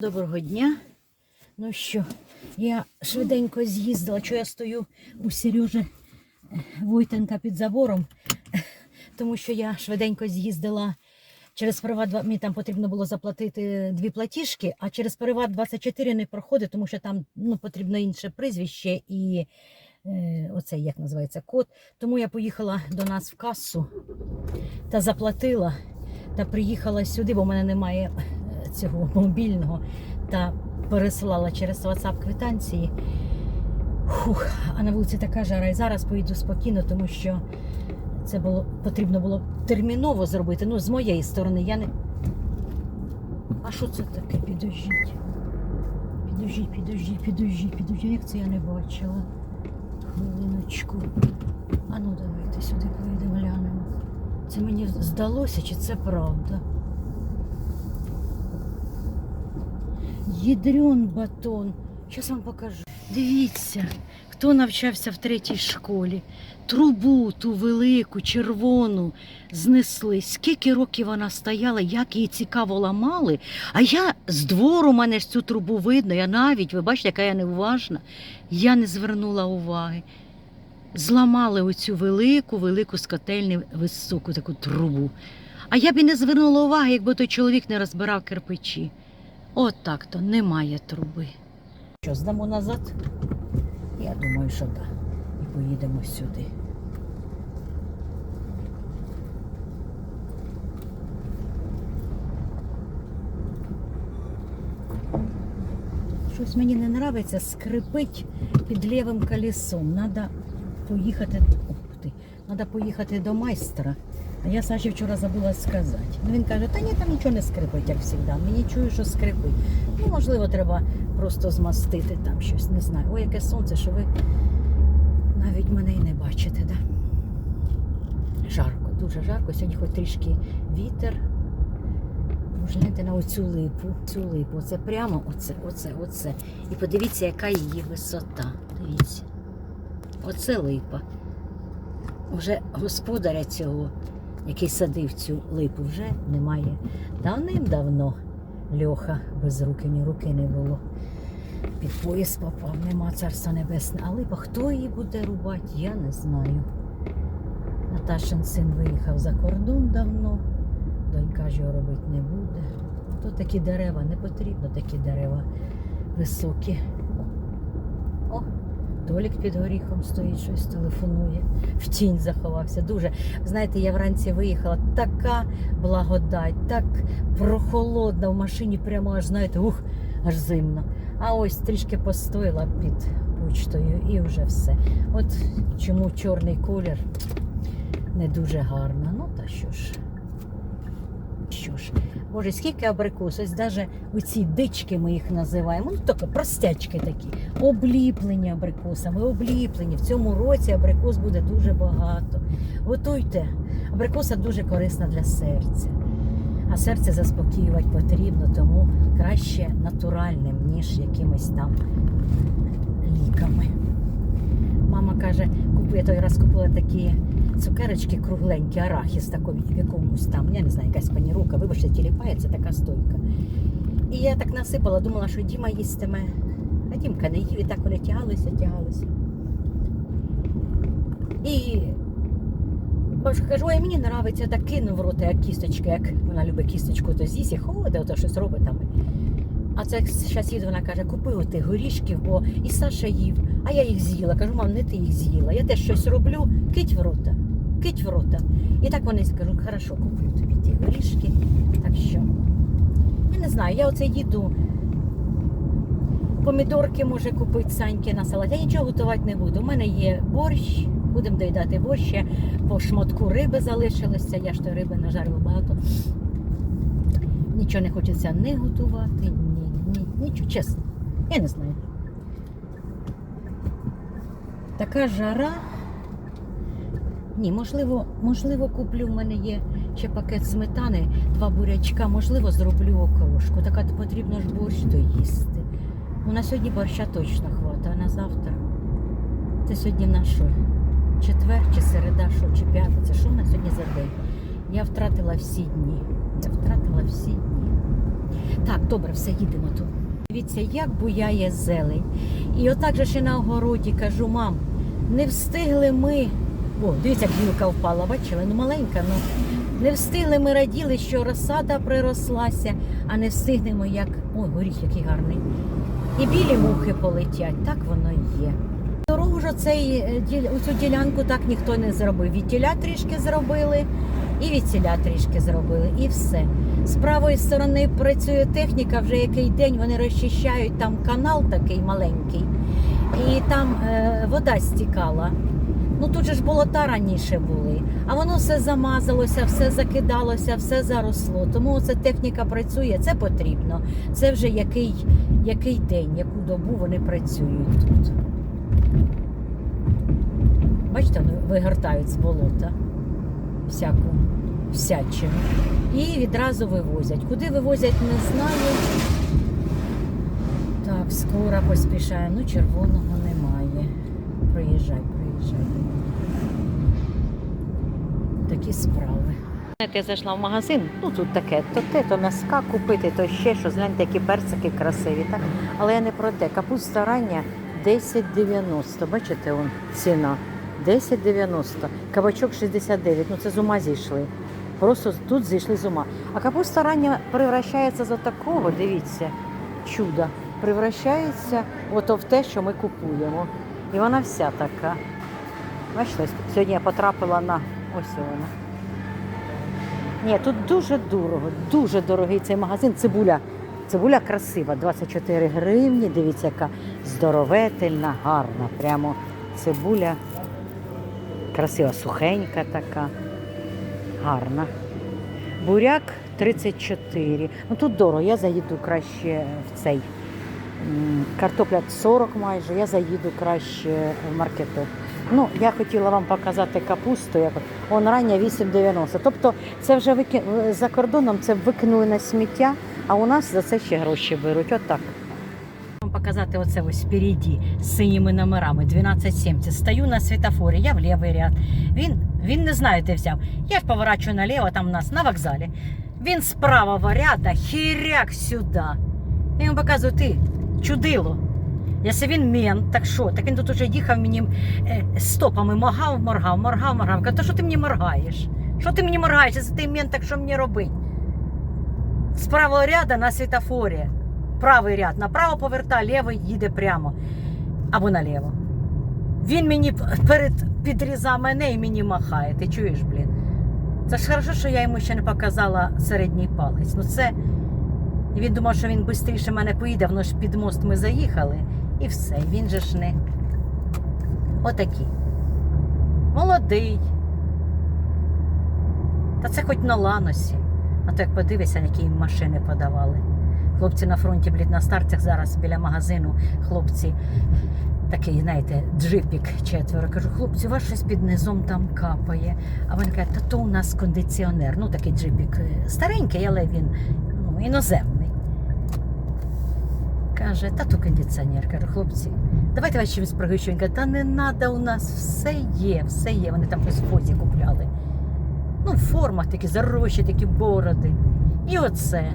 Доброго дня. Ну що, я швиденько з'їздила, що я стою у Сережі е, Войтенка під забором, тому що я швиденько з'їздила через Приват, мені там потрібно було заплатити дві платіжки, а через Приват 24 не проходить, тому що там ну, потрібно інше прізвище і е, оцей, як називається, код. Тому я поїхала до нас в касу та заплатила та приїхала сюди, бо в мене немає цього мобільного, та пересилала через WhatsApp квитанції. Фух, а на вулиці така жара. І зараз поїду спокійно, тому що це було потрібно було терміново зробити. Ну, з моєї сторони, я не. А що це таке? Підождіть. Підождіть, підождіть, підождіть, підождіть. Як це я не бачила? Хвилиночку. А ну давайте сюди поїдемо глянемо. Це мені здалося, чи це правда? Єдрюн батон. Зараз вам покажу. Дивіться, хто навчався в третій школі. Трубу ту велику, червону знесли. Скільки років вона стояла, як її цікаво ламали. А я з двору мене ж цю трубу видно. Я навіть, ви бачите, яка я неуважна. Я не звернула уваги. Зламали оцю велику, велику скотельню, високу таку трубу. А я б і не звернула уваги, якби той чоловік не розбирав кирпичі. От так то немає труби. Що, здамо назад? Я думаю, що так. І поїдемо сюди. Щось мені не подобається, скрипить під лівим колесом. Надо поїхати. Ух ти, надо поїхати до майстра. Я Саші вчора забула сказати. Ну він каже, та ні, там нічого не скрипить, як завжди. Мені чую, що скрипить. Ну, можливо, треба просто змастити там щось, не знаю. Ой, яке сонце, що ви навіть мене і не бачите, да? Жарко, дуже жарко. Сьогодні хоч трішки вітер. Гляньте на оцю липу. Цю липу. Оце прямо оце, оце, оце. І подивіться, яка її висота. Дивіться. Оце липа. Вже господаря цього, який садив цю липу, вже немає. Давним-давно Льоха без руки, ні руки не було. Під пояс попав, нема царства небесне. А липа, хто її буде рубати, я не знаю. Наташин син виїхав за кордон давно. Донька ж його робити не буде. То такі дерева, не потрібно такі дерева високі. О, Толік під горіхом стоїть, щось телефонує. В тінь заховався. Дуже. Знаєте, я вранці виїхала, така благодать, так прохолодна в машині, прямо аж, знаєте, ух, аж зимно. А ось трішки постояла під почтою і вже все. От чому чорний колір не дуже гарно. Ну та що ж. Що ж, боже, скільки абрикос, ось навіть оці дички ми їх називаємо, ну таке простячки такі, обліплені абрикосами, обліплені. В цьому році абрикос буде дуже багато. Готуйте. Абрикоса дуже корисна для серця. А серце заспокоювати потрібно, тому краще натуральним, ніж якимись там ліками. Мама каже, я той раз купила такі цукерочки кругленькі, арахіс такий в якомусь там, я не знаю, якась панірука, вибачте, тіліпається така стойка. І я так насипала, думала, що Діма їстиме. А Дімка не їв, і так вони тягалися, тягалися. І бабушка каже, ой, мені подобається, так кинув в рота, як кісточки, як вона любить кісточку, то з'їсть і ходить, ото щось робить там. А це зараз їде, вона каже, купи отих горішків, бо і Саша їв, а я їх з'їла. Кажу, мам, не ти їх з'їла. Я теж щось роблю, кить в рота, кить в рота. І так вони скажуть, хорошо, куплю тобі ті горішки. Так що, я не знаю, я оце їду. Помідорки може купити Саньки на салат. Я нічого готувати не буду. У мене є борщ, будемо доїдати борщ. Ще по шматку риби залишилося. Я ж то риби нажарила багато. Нічого не хочеться не готувати, нічого, чесно. Я не знаю. Така жара. Ні, можливо, можливо, куплю. В мене є ще пакет сметани, два бурячка, можливо, зроблю окрошку. Така потрібно ж борщ доїсти. Ну, на сьогодні борща точно хватить, а на завтра. Це сьогодні на що? Четвер чи середа, що, чи п'ятниця? Що на сьогодні за день? Я втратила всі дні. Я втратила всі дні. Так, добре, все, їдемо тут. Дивіться, як буяє зелень. І отак же ще на огороді кажу, мам, не встигли ми. О, дивіться, як гілка впала, бачили? Ну маленька, ну. Не встигли ми раділи, що розсада прирослася, а не встигнемо, як. Ой, горіх, який гарний. І білі мухи полетять, так воно і є. Дорогу ж оцей, е, оцю ділянку так ніхто не зробив. Від тіля трішки зробили, і відціля трішки зробили, і все. З правої сторони працює техніка, вже який день вони розчищають там канал такий маленький, і там е, вода стікала. Ну тут же ж болота раніше були, а воно все замазалося, все закидалося, все заросло. Тому оце техніка працює, це потрібно. Це вже який, який день, яку добу вони працюють тут. Бачите, вони вигортають з болота всяку всячину. І відразу вивозять. Куди вивозять, не знаю. Так, скоро поспішаємо. Ну, червоного немає. Проїжджай, проїжджай. Такі справи. Я зайшла в магазин, ну тут таке, то те, то м'яска купити, то ще щось, гляньте, які персики красиві, так? Але я не про те. Капуста рання 10,90. Бачите, он ціна. 10,90. Кабачок 69. Ну це з ума зійшли. Просто тут зійшли з ума. А капуста рання превращається з отакого, дивіться, чудо. Превращається ото в те, що ми купуємо. І вона вся така. Бачите, сьогодні я потрапила на ось вона. Ні, тут дуже дорого, дуже дорогий цей магазин. Цибуля. Цибуля красива, 24 гривні. Дивіться, яка здоровительна, гарна. Прямо цибуля красива, сухенька така, гарна. Буряк 34. Ну тут дорого, я заїду краще в цей. Картопля 40 майже, я заїду краще в маркету. Ну, я хотіла вам показати капусту, як рання 8,90. Тобто це вже вики... за кордоном це викинули на сміття, а у нас за це ще гроші беруть. Отак. Вам показати оце ось впереді з синіми номерами 1270. Стою на світофорі, я в лівий ряд. Він, він не знаю, де взяв. Я ж поворачую наліво, там у нас на вокзалі. Він з правого ряда хіряк сюди. Я йому показую, ти чудило. Якщо він мент, так що? Так він тут уже їхав мені е, стопами моргав, моргав, моргав, моргав. Каже, то що ти мені моргаєш? Що ти мені моргаєш? Якщо ти мент, так що мені робити? З правого ряда на світофорі. Правий ряд. Направо поверта, лівий їде прямо. Або наліво. Він мені перед підрізав мене і мені махає. Ти чуєш, блін? Це ж хорошо, що я йому ще не показала середній палець. Ну це. Він думав, що він швидше мене поїде, воно ж під мост ми заїхали. І все. Він же ж не. Отакий. Молодий. Та це хоч на ланосі. А то як подивися, які їм машини подавали. Хлопці на фронті, блід, на старцях зараз біля магазину. Хлопці, такий, знаєте, джипік четверо. Кажу, хлопці, у вас щось під низом там капає. А вони кажуть, та то у нас кондиціонер. Ну, такий джипік е, старенький, але він ну, іноземний. Каже, та то кондиціонер. Кажу, хлопці, давайте вас чимось пригощу. Він каже, та не треба, у нас все є, все є. Вони там в позі купляли. Ну, в такі зарощі, такі бороди. І оце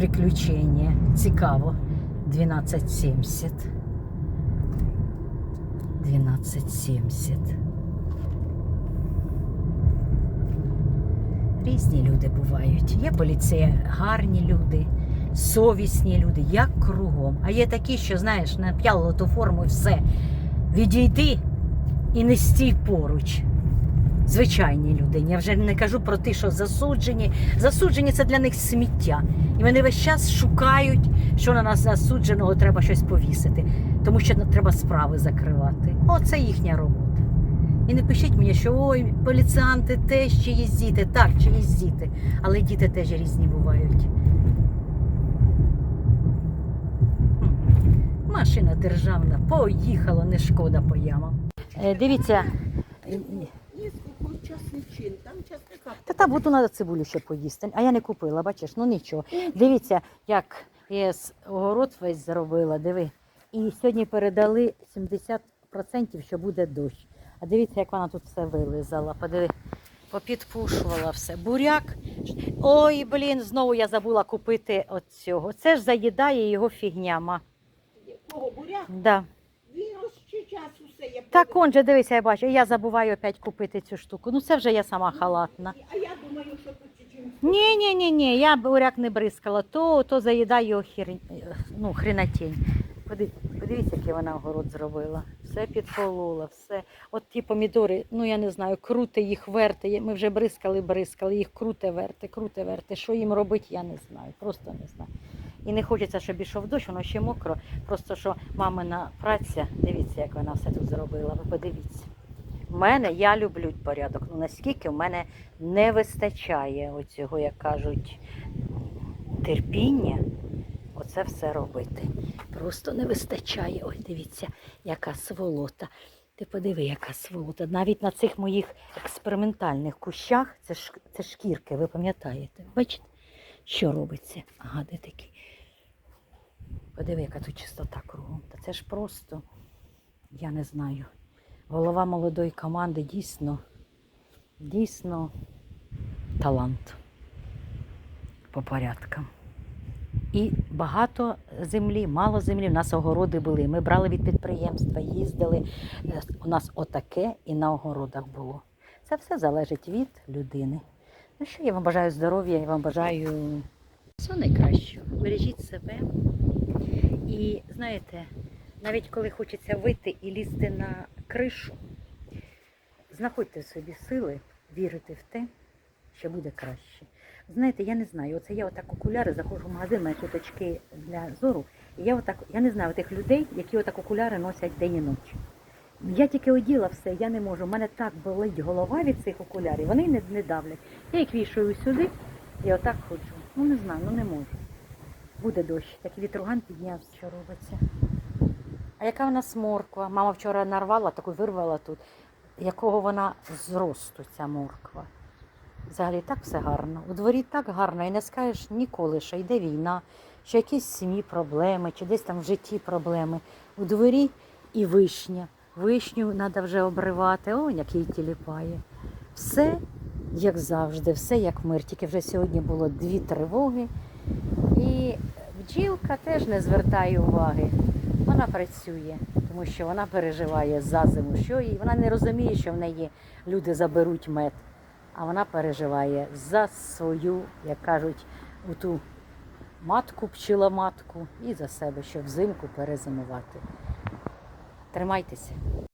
приключення. Цікаво. 1270. 1270. Різні люди бувають. Є поліцеї, гарні люди, совісні люди, як кругом. А є такі, що, знаєш, нап'яло ту форму і все. Відійди і не стій поруч. Звичайні людині. Я вже не кажу про те, що засуджені. Засуджені це для них сміття. І вони весь час шукають, що на нас засудженого треба щось повісити, тому що треба справи закривати. Оце їхня робота. І не пишіть мені, що ой, поліціанти теж чиїсь діти. Так, чиїсь діти. Але діти теж різні бувають. Машина державна, поїхала, не шкода по ямам. Е, дивіться, часничин, там часника. Та там буду треба цибулю ще поїсти. А я не купила, бачиш, ну нічого. Дивіться, як я огород весь зробила, диви. І сьогодні передали 70%, що буде дощ. А дивіться, як вона тут все вилизала. Подиви, попідпушувала все. Буряк. Ой, блін, знову я забула купити от цього. Це ж заїдає його фігняма. Кого буряк? Да. Час усе є. Так он же, дивися, я бачу, я забуваю опять купити цю штуку. Ну це вже я сама халатна. А я думаю, що тут чуть-чуть. Ні, ні, ні, ні, я буряк не бризкала, то, то заїдає його хір... ну, хренатінь. Подивіться, подивіться, який вона огород зробила. Все підполола, все. От ті помідори, ну я не знаю, круте їх верте. Ми вже бризкали, бризкали, їх круте верте, круте верте. Що їм робити, я не знаю. Просто не знаю. І не хочеться, щоб ішов дощ, воно ще мокро. Просто що мамина праця, дивіться, як вона все тут зробила. Ви подивіться. У мене я люблю порядок. Ну наскільки в мене не вистачає оцього, як кажуть, терпіння оце все робити. Просто не вистачає. Ой, дивіться, яка сволота. Ти подиви, яка сволота. Навіть на цих моїх експериментальних кущах це, ш... це шкірки, ви пам'ятаєте? Бачите, що робиться? Ага, де такі. Подиви, яка тут чистота кругом. Та це ж просто, я не знаю. Голова молодої команди дійсно, дійсно талант по порядкам. І багато землі, мало землі. У нас огороди були. Ми брали від підприємства, їздили. У нас отаке і на огородах було. Це все залежить від людини. Ну що, я вам бажаю здоров'я, я вам бажаю всього найкращого. Бережіть себе. І знаєте, навіть коли хочеться вийти і лізти на кришу, знаходьте в собі сили вірити в те, що буде краще. Знаєте, я не знаю, оце я отак окуляри, заходжу в магазин, маю тут очки для зору, і я отак, я не знаю тих людей, які отак окуляри носять день і ночі. Я тільки оділа все, я не можу. У мене так болить голова від цих окулярів, вони не, не давлять. Я їх вішаю сюди і отак ходжу. Ну не знаю, ну не можу. Буде дощ, такий вітруган піднявся, що робиться. А яка в нас морква? Мама вчора нарвала, таку вирвала тут. Якого вона зросту, ця морква? Взагалі так все гарно. У дворі так гарно, і не скажеш ніколи, що йде війна, що якісь сім'ї проблеми, чи десь там в житті проблеми. У дворі і вишня. Вишню треба вже обривати. О, як її тіліпає. Все як завжди, все як мир. Тільки вже сьогодні було дві тривоги. І бджілка теж не звертає уваги. Вона працює, тому що вона переживає за зиму, що їй. Вона не розуміє, що в неї люди заберуть мед, а вона переживає за свою, як кажуть, у ту матку, пчіломатку і за себе, щоб взимку перезимувати. Тримайтеся.